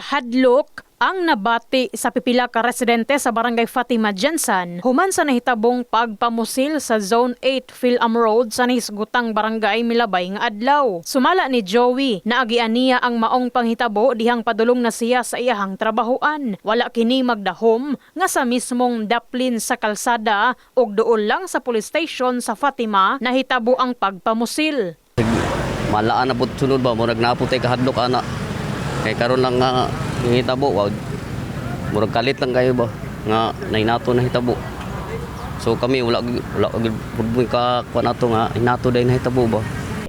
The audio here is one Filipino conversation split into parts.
Kahadlok ang nabati sa pipila ka residente sa barangay Fatima Jensen human sa nahitabong pagpamusil sa Zone 8 Philam Road sa nisgutang barangay Milabay nga adlaw. Sumala ni Joey na agian ang maong panghitabo dihang padulong na siya sa iyahang trabahoan. Wala kini magdahom nga sa mismong daplin sa kalsada ug duol lang sa police station sa Fatima nahitabo ang pagpamusil. Malaan na po sunod ba, murag naputay kahadlok ana. Kay karon lang nga hitabo, wag murag kalit lang kayo ba nga nainato na hitabo. So kami wala wala pud ka kuan ato nga inato day na hitabo ba.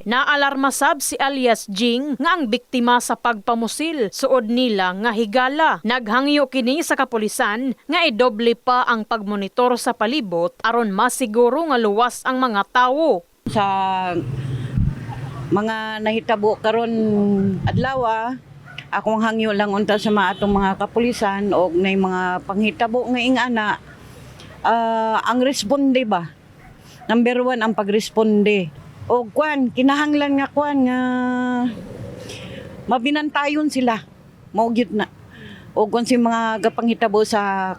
Naalarma sab si alias Jing nga ang biktima sa pagpamusil suod nila nga higala. Naghangyo kini sa kapulisan nga idoble pa ang pagmonitor sa palibot aron masiguro nga luwas ang mga tawo. sa mga nahitabo karon adlaw ah, akong hangyo lang unta sa mga atong mga kapulisan og nay mga panghitabo nga ingana ah, ang responde ba? Number one ang pagresponde. Og kwan kinahanglan nga kwan nga mabinantayon sila. Mao gyud na. Og kung si mga gapanghitabo sa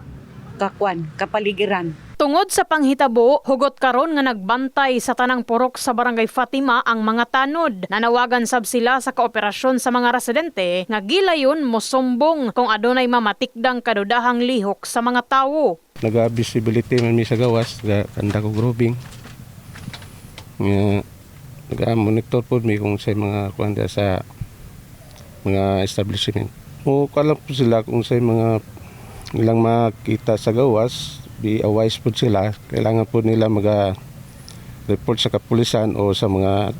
kakwan kapaligiran Tungod sa panghitabo, hugot karon nga nagbantay sa tanang purok sa barangay Fatima ang mga tanod. Nanawagan sab sila sa kooperasyon sa mga residente nga gilayon mosumbong kung adunay mamatikdang kadudahang lihok sa mga tawo. naga-visibility man mi sa gawas kanda ko growing nga naga-monitor po mi kung sa mga kuanda sa mga establishment o kalam po sila kung sa mga ilang makita sa gawas di awise po sila kailangan po nila maga report sa kapulisan o sa mga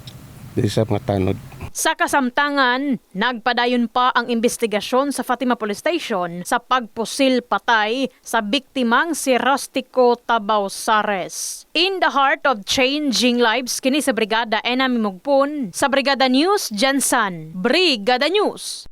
sa mga tanod Sa kasamtangan, nagpadayon pa ang investigasyon sa Fatima Police Station sa pagpusil patay sa biktimang si Rustico Tabausares. In the heart of changing lives, kini sa Brigada Enami Mugpon, sa Brigada News, Jensen. Brigada News.